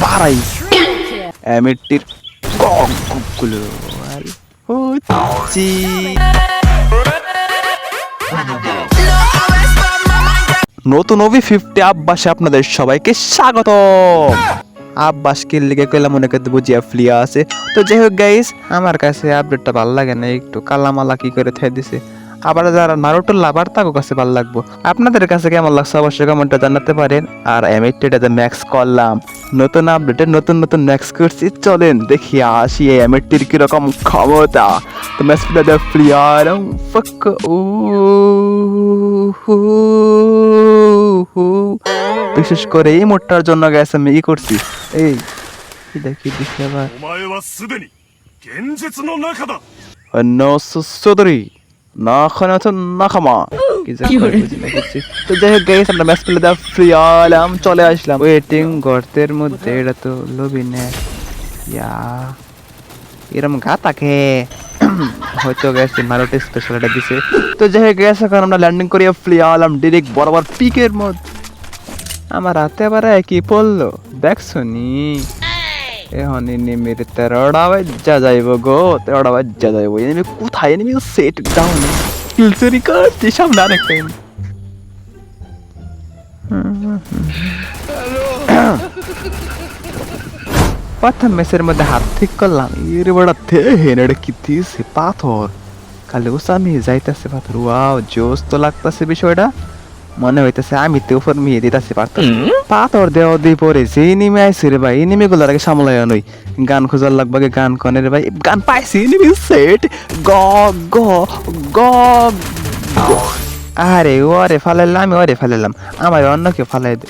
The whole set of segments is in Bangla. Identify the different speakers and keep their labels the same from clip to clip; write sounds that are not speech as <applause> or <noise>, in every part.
Speaker 1: বাড়াইছে এমিটিরগুলো হচ্ছি নতুন ওভি ফিফটি আব্বাসে আপনাদের সবাইকে স্বাগত। আব্বাসকে লিগে কইলাম মনে করতে বুঝিয়া ফ্লিয়া আছে। তো যাই হোক গাইস আমার কাছে আপডেটটা ভালো লাগে না, একটু কালামালা কি করে থাই দিছে। আবার যারা নারুটোর লাভার তাকে কাছে ভালো লাগবো। আপনাদের কাছে কেমন লাগছে অবশ্যই কমেন্টে জানাতে পারেন। আর এম এইটটাতে ম্যাক্স করলাম। নতুন আপডেটে নতুন নতুন ম্যাক্স করছি চলেন। দেখি আসি এই এমএটির কীরকম ক্ষমতা। তো ম্যাচ প্লেয়ার প্রিয়ার ফক ও বিশেষ করে এই মোটটার জন্য গ্যাস আমি ই করছি। এই দেখি দেখি আবার। চৌধুরী না খানা নাখামা না না। তো যাই হোক গাইস আমরা ম্যাচ দা ফ্রি আলাম চলে আসলাম। ওয়েটিং গর্তের মধ্যে এটা তো লবি নে ইয়া এরম গা তাকে। হয়তো মারুটি স্পেশাল এটা দিছে। তো যাই হোক এখন আমরা ল্যান্ডিং করিয়া ফ্লি আলাম ডিরেক্ট বরাবর পিকের মধ্যে। আমার হাতে আবার কি পড়ল দেখছনি এখন এনিমির তেরোটা বাজ্যা যাইব গো তেরোটা বাজ্যা যাইব। এনিমি কোথায়? এনিমি সেট ডাউন কিলচুরি করছি সামনে আরেকটা enemy। প্রথম ম্যাচের মধ্যে হাত ঠিক করলাম এর বড় থে হেনেড়ে কি দিয়েছে পাথর খালি আমি যাইতেছে পাথর ওয়াও জোস তো লাগতেছে বিষয়টা মনে হইতেছে আমি তো উপর মিয়ে দিতেছি পারতাম পাথর দেওয়া দিয়ে পরে যে নিমে আইসি রে ভাই নিমে গুলার আগে সামলাই নই গান খোঁজার লাগবে গান কনে রে ভাই। গান পাইছি নিমি সেট গ গ গ। আরে ওরে ফালাইলাম আমি ওরে ফালাইলাম। আমার অন্য কেউ ফালাই দে।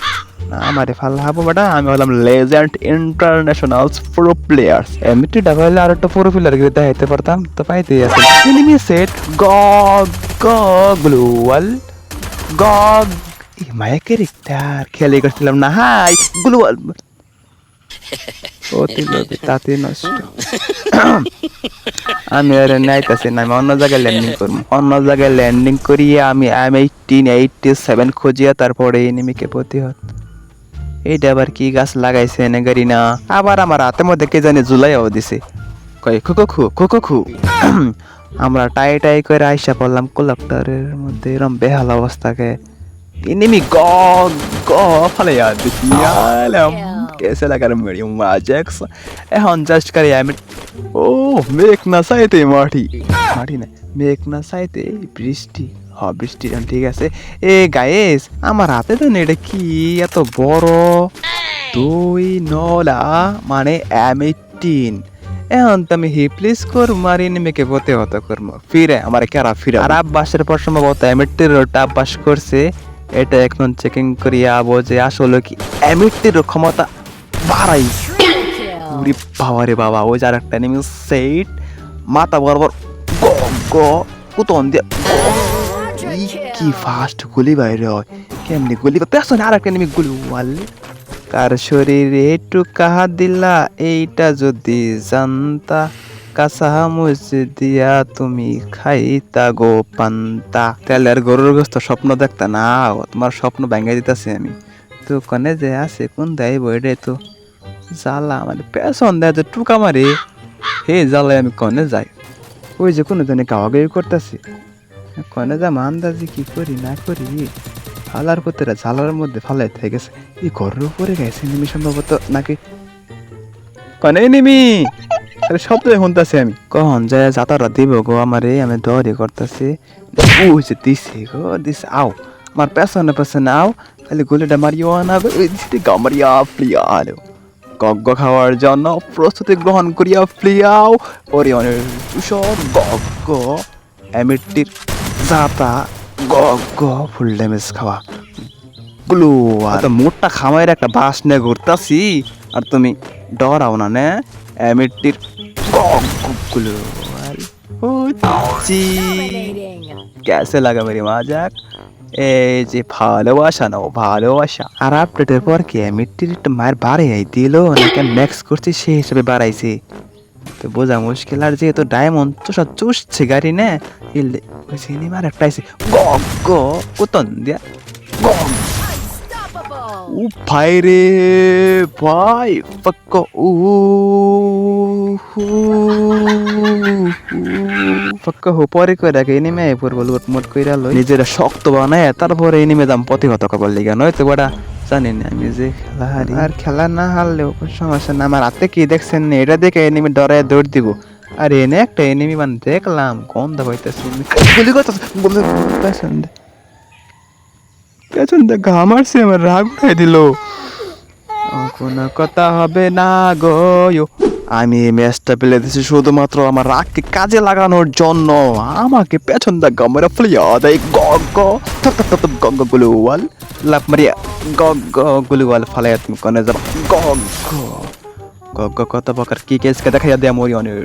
Speaker 1: আমারে ফাল হাবো বেটা। আমি হলাম লেজেন্ড ইন্টারন্যাশনাল প্রো প্লেয়ার্স এমটি ডাবল আর একটা প্রো প্লেয়ার গিয়ে দেখাইতে পারতাম। তো পাইতেই আছে। এনিমি সেট গ গ গ্লোয়াল গগ। এই মায়া ক্যারেক্টার খেয়ালই করছিলাম না। হাই গ্লোয়াল অতি লোভী তাতে নষ্ট। আমি আর নাইতাছি না, আমি অন্য জায়গায় ল্যান্ডিং করব। অন্য জায়গায় ল্যান্ডিং করিয়ে আমি এম এইটিন এইটটি সেভেন খুঁজিয়া তারপরে এনিমিকে প্রতিহত। এইটা আবার কি গাছ লাগাইছে এনে গাড়ি না? আবার আমার হাতের মধ্যে কে জানি জুলাইও দিছে। কয় খুকো খু খুকো খু <clears throat> আমরা টাই টাই করে আইসা পড়লাম কোলাপ্টারের মধ্যে। এরম বেহাল অবস্থাকে এনিমি গ গ ফালে দিছি। আলাম কেসে লাগার মেরি মাজেক্স এখন জাস্ট করে আমি ও, মেঘ না সাইতে মাটি। মাটি না, মেঘ না সাইতে বৃষ্টি। হ, বৃষ্টি ঠিক আছে। এ গায়েস আমার হাতে তো এটা কি এত বড়? দুই নলা মানে এইটিন এখন তো আমি হিপ্লিস করব আর এনিমিকে পতে হত করব। ফিরে আমার কেরা ফিরে আর আব্বাসের পর সম্ভবত এমিটির রোডটা আব্বাস করছে। এটা এখন চেকিং করিয়া আবো যে আসলে কি। এমিটির ক্ষমতা বাড়াইছে <coughs> উরি বাবা রে বাবা ওই যার একটা এনিমি সেট মাথা বরাবর গ গ কুতন দিয়ে কি ফাস্ট গুলি বাইরে হয় কেমনি গুলি? পেছনে আর একটা এনিমি গুলি ওয়ালে। কার শরীরে একটু কাহা দিলা, এইটা যদি জানতা, কাঁচা দিয়া তুমি খাইতা গো পান্তা। তাহলে আর গরুর গোস্ত স্বপ্ন দেখতা না তোমার স্বপ্ন ভেঙে দিতেছি আমি। তো কনে যে আছে, কোন দেয় বইরে তো? জ্বালা মানে পেছন দেয় যে টুকা মারে, হে জ্বালায় আমি কনে যাই? ওই যে কোনো জনে গাওয়া গাই করতেছি। কনে যা আন্দাজি কি করি, না করি? ফালার পুতেরা ঝালার মধ্যে ফালাই থেকে গেছে। এই ঘরের উপরে গেছে নিমি সম্ভবত, নাকি? কনে নিমি! আরে শব্দ শুনতেছি আমি। কখন যায় যাতারা দিব গো আমারে, আমি দৌড়ি করতেছি। ও যে দিছে গো, দিছে, আও। আমার পেছনে পেছনে আও, খালি গুলিটা মারিও না গো, এই দিছে গামারিয়া প্লিয়া আলো গগ্গ খাওয়ার জন্য প্রস্তুতি গ্রহণ করিয়া ফ্লিয়াও ওরিয়নের তুষর গগ্গ। এমিটির গ গ ফুল ড্যামেজ খাওয়া। গুলো, আর মোটটা খামাইয়ের একটা বাস নিয়ে ঘুরতাছি, আর তুমি ডরাও না, নে? এমিটিরগুলো ক্যাসে লাগা মেরি মাজাক এই যে ভালোবাসা না ভালোবাসা। আর আপডেটের পর কি এমিটির মায়ের বাড়াই দিল নাকি ম্যাক্স করছি সে হিসাবে বাড়াইছে? তো বোঝা মুশকিল। আর যেহেতু ডায়মন্ড, তো সব চুষছে গাড়ি, না? ইলে ওই সিনেমার একটা আইছে গ গ কুতন দিয়া। গ ও ভাই রে, ভাই পাক্কা ও পাক্কা হো পরে কই রাখে এনিমে পর বল মোট কইরা লই। নিজেরা শক্ত বানায়, তারপরে এনিমে দাম প্রতিহত করবার লিগা। নয়তো বড়া জানি না আমি যে খেলা হারি। আর খেলা না হারলেও সমস্যা না। আমার হাতে কি দেখছেন না? এটা দেখে এনিমি ডরায় দৌড় দিব। আর এনে একটা এনিমি মানে দেখলাম, গন্ধ পাইতেছে। গুলি করতেছে পেছন দে। পেছন দে ঘাম আসছে আমার রাগ উঠাই দিল। কোনো কথা হবে না গো আমি এই ম্যাচটা পেলে দিছি শুধুমাত্র আমার রাগকে কাজে লাগানোর জন্য। আমাকে পেছন দা গামেরা ফলিয়া দেয় গ গ থপ থপ থপ থপ গ গ ওয়াল লাভ মারিয়া গ গ ওয়াল ফালাইয়া তুমি কনে যাবা? গ গ গ গ কত প্রকার কি কেসকে দেখাইয়া দেয়া মরি অনের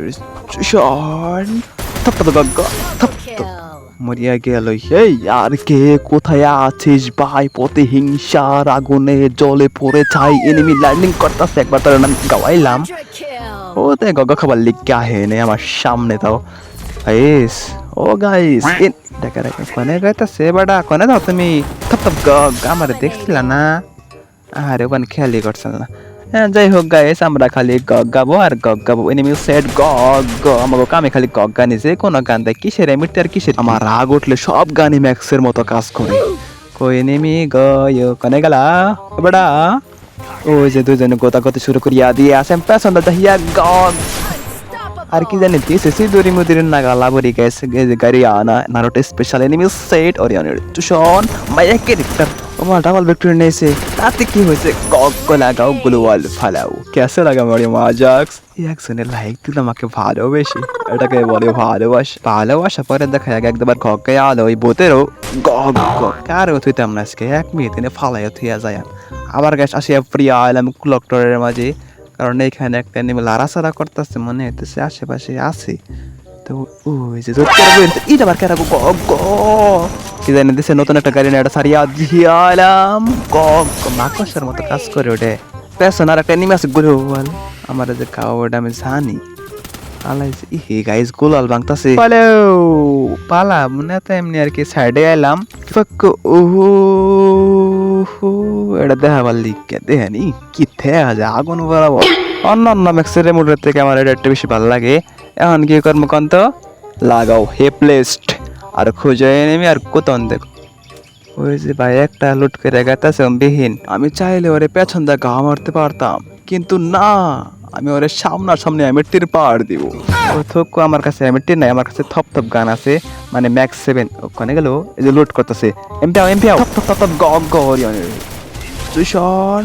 Speaker 1: শন থপ থপ গ গ থপ মরিয়া গেল এই আর কে কোথায় আছিস ভাই? পথে হিংসার আগুনে জলে পড়ে চাই এনিমি ল্যান্ডিং করতেছে, একবার তার নাম গাওয়াইলাম। ও তাই গগ খাবার লিখকে আহে নে আমার সামনে তাও গাইস ও গাইস দেখা দেখা কোনে গাইতাছে বাডা কোনে দাও তুমি থপ থপ গগ আমার দেখছিলা না আরে ওখানে খেয়ালই করছিল না হ্যাঁ যাই হোক গাইস আমরা খালি গগ গাবো আর গগ গাবো এনিমি সেট গগ আমাকে কামে খালি গগ গান যে কোনো গান দেয় কিসের এমিটি আর কিসের আমার রাগ উঠলে সব গানই ম্যাক্সের মতো কাজ করে কই এনিমি গয় কনে গেলা বড়া ওই যে দুজনে গোতাগতি শুরু করিয়া দিয়ে আসেন, পেছনটা দাদা গন। আর কি জানি দিয়েছে দড়ি মুদির নাগা লাবরি গেছে গাড়ি আনা, নারোটে স্পেশাল এনিমি সেট অরিয়নের তুষন মায়া ওমা ডাবল ভিক্টরি নিয়েছে। তাতে কি হয়েছে? গগ লাগাও গ্লোয়াল ফালাও। কেসে লাগা মরি মাজাক্স। একজনে লাইক দিল আমাকে ভালোবেসে। এটাকে বলে ভালোবাসা। ভালোবাসা পরে দেখা যাক একবার গগকে আলো ওই বোতেরও। গগ কার থুইতাম না আজকে এক মিনিট দিনে ফালাইয়া থুইয়া যায় আবার গ্যাস আসিয়া প্রিয়া আলাম ক্লকটরের মাঝে। কারণ এইখানে একটা নেমে লাড়াচাড়া করতেছে, মনে হইতেছে আশেপাশে আছে। তো ওই যে করে বলতে এটা আবার কেরা গ গ। কি জানি দিছে, নতুন একটা গাড়ি না এটা সারিয়া দিয়ালাম গ মাকসার মতো কাজ করে ওঠে। পেছন আর একটা নেমে আছে গোলওয়াল আমার যে খাওয়া আমি জানি। পালাইছে ইহে গাইস গোলাল বাংতাছে। পালো পালা মনে তো এমনি আর কি। সাইডে আইলাম। ফাক ওহো, এটা দেখাবার লিখে দেখানি? কি দেখা যায়? আগুন বরাবর। অন্য অন্য ম্যাক্সের মুডের থেকে আমার এটা একটু বেশি ভালো লাগে। এখন কি কর্মকান্ত কন্ত লাগাও হেপলেস্ট আর খুঁজে নেমি আর কোতন দেখো। ওই যে ভাই, একটা লুট করে গেতাছে বিহীন। আমি চাইলে ওরে পেছন দেখা মারতে পারতাম। কিন্তু না! আমি ওরে সামনা সামনে এমিটির পার দিব। ও থোকো আমার কাছে এমিটির নাই আমার কাছে থপ থপ গান আছে মানে ম্যাক্স সেভেন ওখানে গেল এই যে লুট করতেছে। এমপিয়াও এমপিয়াও থপ থপ থপ থপ গ গ ওরিয়নের তুষন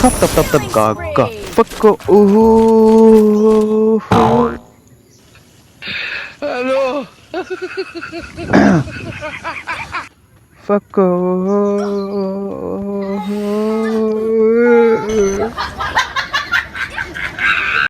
Speaker 1: থপ থপ থপ থপ গ গ। পক্কো উহু হ্যালো। Fuck